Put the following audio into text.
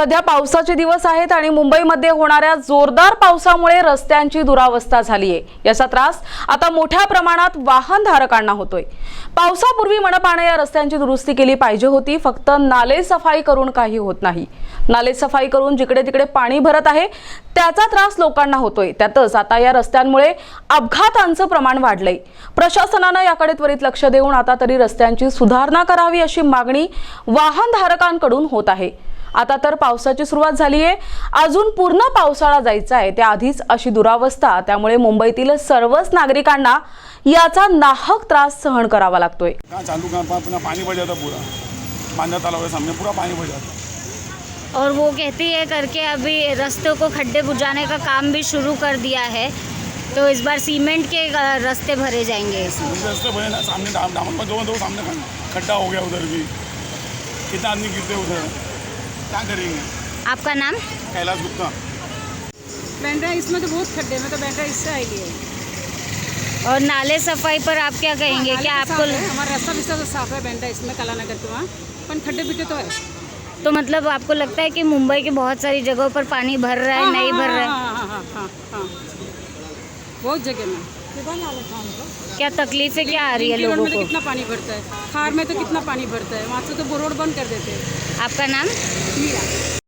सध्या पावसाचे दिवस आहेत आणि मुंबईमध्ये होणाऱ्या जोरदार पावसामुळे रस्त्यांची दुरावस्था झाली आहे याचा त्रास आता मोठ्या प्रमाणात वाहनधारकांना होतोय. पावसापूर्वी मनपाने या रस्त्यांची दुरुस्ती केली पाहिजे होती फक्त नाले सफाई करून काही होत नाही. नाले सफाई करून जिकडे तिकडे पाणी भरत आहे त्याचा त्रास लोकांना होतोय. त्यातच आता या रस्त्यांमुळे अपघातांचं प्रमाण वाढलंय. प्रशासनानं याकडे त्वरित लक्ष देऊन आता तरी रस्त्यांची सुधारणा करावी अशी मागणी वाहनधारकांकडून होत आहे. आता तर पावसाची सुरुवात झाली आहे अजून पूर्ण पावसाळा जायचा आहे त्याआधीच अशी दुरावस्था. त्यामुळे मुंबईतील सर्वच नागरिकांना याचा नाहक त्रास सहन करावा लागतोय. कहाँ चालू कहाँ पा- अपना पानी भर जाता पूरा. मांझा तालाब के सामने पूरा पानी भर जाता और वो कहती है करके अभी रास्तों को खड्डे बुझाने का काम भी शुरू कर दिया है। तो इस बार सीमेंट के रास्ते भरे जाएंगे। रास्ते बने ना सामने डाम डामन पर दो दो सामने खड- खड्डा हो गया उधर भी। कितना आदमी गिरते उधर। क्या करेंगे? आपका नाम? कैलाश गुप्ता। बैंड्रा इसमें तो बहुत खड्डे में तो बैंड्रा इससे आई है। और नाले सफ़ाई पर आप क्या कहेंगे? क्या आपको हमारा रास्ता भी सब साफ़ है बैंड्रा इसमें कलानगर के वहाँ। पण खड्डे बिड्डे तो है। तो मतलब आपको लगता है कि मुंबई की बहुत सारी जगहों पर पानी भर रहा है हाँ, नहीं हाँ, भर रहा है हाँ हाँ हाँ हाँ हाँ। बहुत जगह में। क्या तकलीफें क्या आ रही है लोगों को? कितना पानी भरता है? खार में तो कितना पानी भरता है? वहाँ से तो रोड बंद कर देते हैं। आपका नाम? मीरा।